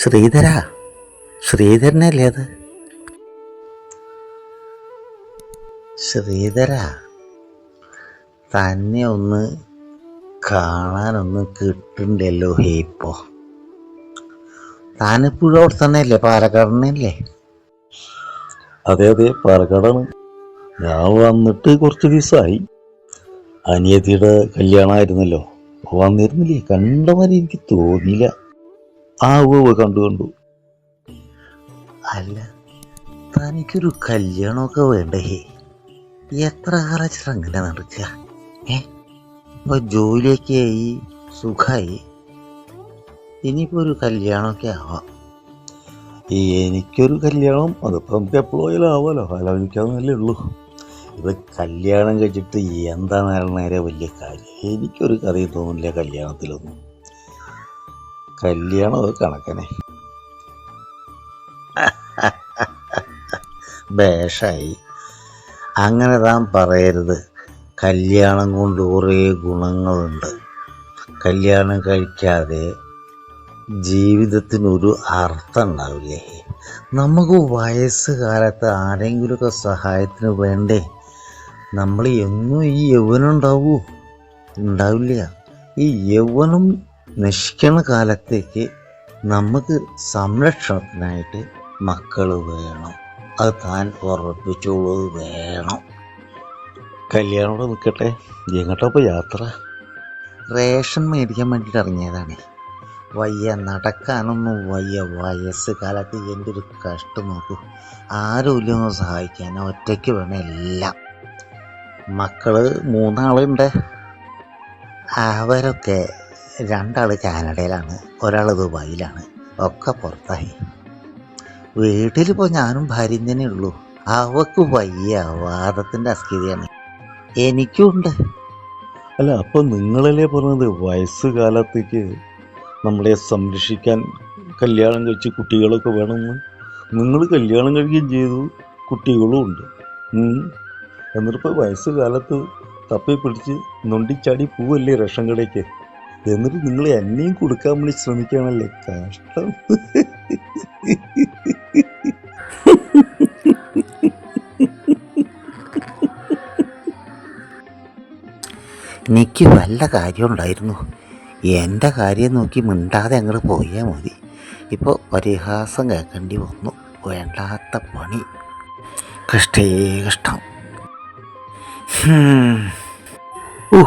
ശ്രീധര? ശ്രീധരനല്ലേ അത്? ശ്രീധര തന്നെ ഒന്ന് കാണാനൊന്നും കിട്ടണ്ടല്ലോ ഹേപ്പോ താനിപ്പോഴും അവിടെ തന്നെ അല്ലേ പാലക്കാടനല്ലേ? അതെ അതെ പാലക്കാടാണ്. ഞാൻ വന്നിട്ട് കുറച്ച് ദിവസമായി. അനിയത്തിയുടെ കല്യാണമായിരുന്നല്ലോ. വന്നിരുന്നില്ലേ? കണ്ട എനിക്ക് തോന്നിയില്ല. ആ ഉവ്വ് കണ്ടു കണ്ടു. അല്ല തനിക്കൊരു കല്യാണമൊക്കെ വേണ്ടേ? എത്ര കാലച്ചിട്ട് അങ്ങനെ നടക്കുക? ഏ? ഇപ്പൊ ജോലിയൊക്കെ ആയി സുഖമായി ഇനിയിപ്പോ ഒരു കല്യാണമൊക്കെ ആവാം. എനിക്കൊരു കല്യാണം അതിപ്പോൾ നമുക്ക് എപ്പോഴും ആവാമല്ലോ ആലോചിക്കാവുന്നല്ലേ ഉള്ളൂ. ഇപ്പം കല്യാണം കഴിച്ചിട്ട് എന്താണ് നേരെ വലിയ കാര്യം? എനിക്കൊരു കറിയും തോന്നില്ല കല്യാണത്തിലൊന്നും. കല്യാണം അത് കണക്കനെ. ബേഷായി. അങ്ങനെ താൻ പറയരുത്. കല്യാണം കൊണ്ട് കുറേ ഗുണങ്ങളുണ്ട്. കല്യാണം കഴിക്കാതെ ജീവിതത്തിനൊരു അർത്ഥം ഉണ്ടാവില്ലേ? നമുക്ക് വയസ്സ് കാലത്ത് ആരെങ്കിലുമൊക്കെ സഹായത്തിന് വേണ്ടേ? നമ്മൾ എന്നും ഈ യൗവനം ഉണ്ടാവൂ. ഉണ്ടാവില്ല. ഈ യൗവനം നശിക്കണ കാലത്തേക്ക് നമുക്ക് സംരക്ഷണത്തിനായിട്ട് മക്കൾ വേണം. അത് താൻ ഉറപ്പിച്ചുള്ളത് വേണം. കല്യാണം ഇവിടെ നിൽക്കട്ടെ. എങ്ങോട്ടാ ഇപ്പോൾ യാത്ര? റേഷൻ മേടിക്കാൻ വേണ്ടിയിട്ട് ഇറങ്ങിയതാണ്. വയ്യ നടക്കാനൊന്നും വയ്യ. വയസ്സ് കാലത്ത് എന്റെ ഒരു കഷ്ടം നോക്കൂ. ആരുമില്ല ഒന്ന് സഹായിക്കാൻ. ഒറ്റയ്ക്ക് വേണം എല്ലാം. മക്കൾ മൂന്നാളുണ്ട്. അവരൊക്കെ രണ്ടാൾ കാനഡയിലാണ് ഒരാൾ ദുബായിലാണ്. ഒക്കെ പുറത്തായി. വീട്ടിലിപ്പോൾ ഞാനും ഭാര്യയും തന്നെ ഉള്ളൂ. അവക്ക് വയ്യ വാദത്തിന്റെ അസ്ഥിതിയാണ്. എനിക്കുണ്ട് അല്ല അപ്പോൾ നിങ്ങളല്ലേ പറഞ്ഞത് വയസ്സുകാലത്തേക്ക് നമ്മളെ സംരക്ഷിക്കാൻ കല്യാണം കഴിച്ച് കുട്ടികളൊക്കെ വേണമെന്ന്? നിങ്ങൾ കല്യാണം കഴിക്കുകയും ചെയ്തു കുട്ടികളും ഉണ്ട്. എന്നിട്ടിപ്പോൾ വയസ്സുകാലത്ത് തപ്പി പിടിച്ച് നൊണ്ടിച്ചാടി പോവല്ലേ റേഷൻ കടയ്ക്ക്? എന്നിട്ട് നിങ്ങൾ എന്നെയും കൊടുക്കാൻ വേണ്ടി ശ്രമിക്കുകയാണല്ലേ? കഷ്ടം. എനിക്ക് വല്ല കാര്യം ഉണ്ടായിരുന്നു. എന്റെ കാര്യം നോക്കി മിണ്ടാതെ അങ്ങോട്ട് പോയാൽ മതി. ഇപ്പോൾ പരിഹാസം കേൾക്കേണ്ടി വന്നു. വേണ്ടാത്ത പണി. കഷ്ടേ കഷ്ടം. ഓ